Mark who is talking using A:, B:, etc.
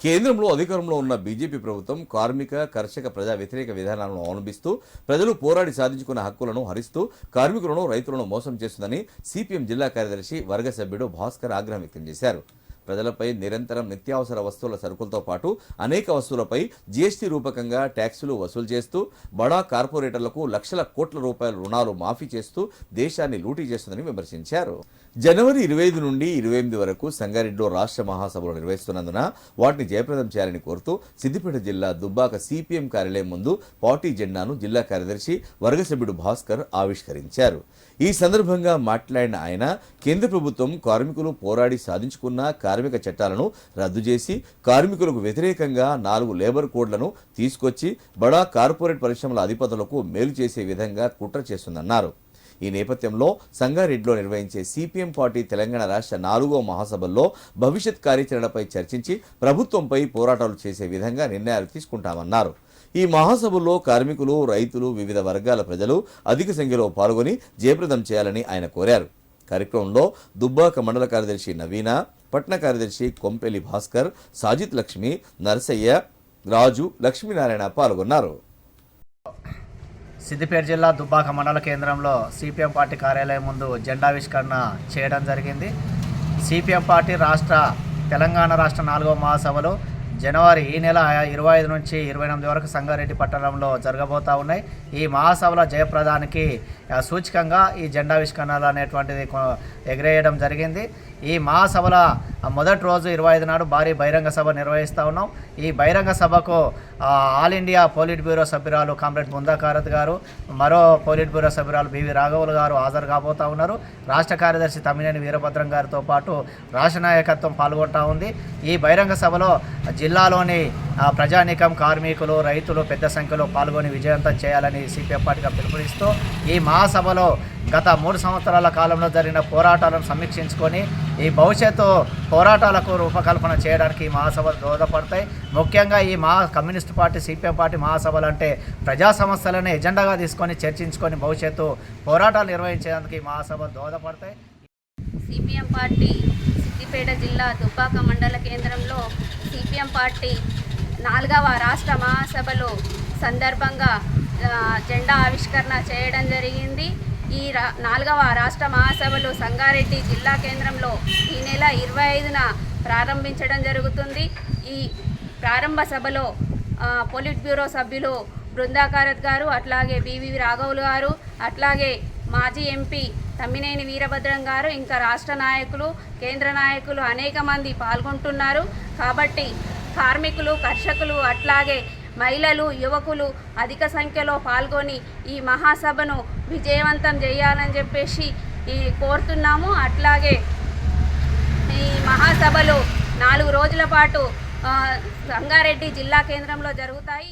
A: కేంద్రంలో అధికారంలో ఉన్న బీజేపీ ప్రభుత్వం కార్మిక కర్షక ప్రజా వ్యతిరేక విధానాలను అవలంబిస్తూ ప్రజలు పోరాడి సాధించుకున్న హక్కులను హరిస్తూ కార్మికులను రైతులను మోసం చేస్తుందని సిపిఎం జిల్లా కార్యదర్శి వర్గ సభ్యుడు భాస్కర్ ఆగ్రహం వ్యక్తం చేశారు. ప్రజలపై నిరంతరం నిత్యావసర వస్తువుల సరుకులతో పాటు అనేక వస్తువులపై జీఎస్టీ రూపకంగా ట్యాక్సులు వసూలు చేస్తూ బడా కార్పొరేటర్లకు లక్షల కోట్ల రూపాయల రుణాలు మాఫీ చేస్తూ దేశాన్ని లూటీ చేస్తుందని విమర్శించారు. జనవరి ఇరవై ఐదు నుండి ఇరవై ఎనిమిది వరకు సంగారెడ్డిలో రాష్ట్ర మహాసభలు నిర్వహిస్తున్నందున వాటిని జయప్రదం చేయాలని కోరుతూ సిద్దిపేట జిల్లా దుబ్బాక సిపిఎం కార్యాలయం ముందు పార్టీ జెండాను జిల్లా కార్యదర్శి వర్గ సభ్యుడు భాస్కర్ ఆవిష్కరించారు. ఈ సందర్భంగా మాట్లాడిన ఆయన కేంద్ర ప్రభుత్వం కార్మికులు పోరాడి సాధించుకున్న కార్మిక చట్టాలను రద్దు చేసి కార్మికులకు వ్యతిరేకంగా నాలుగు లేబర్ కోడ్లను తీసుకొచ్చి బడా కార్పొరేట్ పరిశ్రమల అధిపతులకు మేలు చేసే విధంగా కుట్ర చేస్తుందన్నారు. ఈ నేపథ్యంలో సంగారెడ్డిలో నిర్వహించే సిపిఎం పార్టీ తెలంగాణ రాష్ట్ర నాలుగో మహాసభల్లో భవిష్యత్ కార్యాచరణపై చర్చించి ప్రభుత్వంపై పోరాటాలు చేసే విధంగా నిర్ణయాలు తీసుకుంటామన్నారు. ఈ మహాసభల్లో కార్మికులు రైతులు వివిధ వర్గాల ప్రజలు అధిక సంఖ్యలో పాల్గొని జయప్రదం చేయాలని ఆయన కోరారు. కార్యక్రమంలో దుబ్బాక మండల కార్యదర్శి నవీన పట్న కార్యదర్శి కొంపెలి భాస్కర్ సాజిత్ లక్ష్మి నరసయ్య రాజు లక్ష్మీనారాయణ పాల్గొన్నారు.
B: సిద్దిపేట జిల్లా దుబ్బాక మండల కేంద్రంలో సిపిఎం పార్టీ కార్యాలయం ముందు జెండావిష్కరణ చేయడం జరిగింది. సిపిఎం పార్టీ రాష్ట్ర తెలంగాణ రాష్ట్ర నాలుగవ మహాసభలో జనవరి ఈ నెల ఇరవై ఐదు నుంచి ఇరవై ఎనిమిది వరకు సంగారెడ్డి పట్టణంలో జరగబోతూ ఉన్నాయి. ఈ మహాసభల జయప్రదానికి సూచికంగా ఈ జెండావిష్కరణలు అనేటువంటిది ఎగరేయడం ఎగిరేయడం జరిగింది. ఈ మహాసభల మొదటి రోజు ఇరవై ఐదు నాడు భారీ బహిరంగ సభ నిర్వహిస్తూ ఉన్నాం. ఈ బహిరంగ సభకు ఆల్ ఇండియా పోలిట్ బ్యూరో సభ్యురాలు కామ్రేడ్ బృందాకారత్ గారు మరో పోలిట్ బ్యూరో సభ్యురాలు బివి రాఘవులు గారు హాజరు కాబోతా ఉన్నారు. రాష్ట్ర కార్యదర్శి తమ్మినేని వీరభద్రం గారితో పాటు రాష్ట్ర నాయకత్వం పాల్గొంటా ఉంది. ఈ బహిరంగ సభలో జిల్లాలోని ప్రజానీకం కార్మికులు రైతులు పెద్ద సంఖ్యలో పాల్గొని విజయవంతం చేయాలని సిపిఎం పార్టీగా పిలుపునిస్తూ ఈ మహాసభలో గత మూడు సంవత్సరాల కాలంలో జరిగిన పోరాటాలను సమీక్షించుకొని ఈ భవిష్యత్తు పోరాటాలకు రూపకల్పన చేయడానికి ఈ మహాసభలు దోహదపడతాయి. ముఖ్యంగా ఈ మహా కమ్యూనిస్ట్ పార్టీ సిపిఎం పార్టీ మహాసభలు అంటే ప్రజా సమస్యలను ఎజెండాగా తీసుకొని చర్చించుకొని భవిష్యత్తు పోరాటాలు నిర్వహించేందుకు ఈ మహాసభలు దోహదపడతాయి.
C: సిపిఎం పార్టీ సిద్దిపేట జిల్లా దుబ్బాక మండల కేంద్రంలో సిపిఎం పార్టీ నాలుగవ రాష్ట్ర మహాసభలు సందర్భంగా జెండా ఆవిష్కరణ చేయడం జరిగింది. ఈ రా నాలుగవ రాష్ట్ర మహాసభలు సంగారెడ్డి జిల్లా కేంద్రంలో ఈ నెల ఇరవై ఐదున ప్రారంభించడం జరుగుతుంది. ఈ ప్రారంభ సభలో పొలిట్ బ్యూరో సభ్యులు బృందాకారత్ గారు అట్లాగే బివి రాఘవులు గారు అట్లాగే మాజీ ఎంపీ తమ్మినేని వీరభద్రం గారు ఇంకా రాష్ట్ర నాయకులు కేంద్ర నాయకులు అనేక మంది పాల్గొంటున్నారు. కాబట్టి కార్మికులు కర్షకులు అట్లాగే మహిళలు యువకులు అధిక సంఖ్యలో పాల్గొని ఈ మహాసభను విజయవంతం చేయాలని చెప్పేసి ఈ కోరుతున్నాము. అట్లాగే ఈ మహాసభలు నాలుగు రోజుల పాటు రంగారెడ్డి సంగారెడ్డి జిల్లా కేంద్రంలో జరుగుతాయి.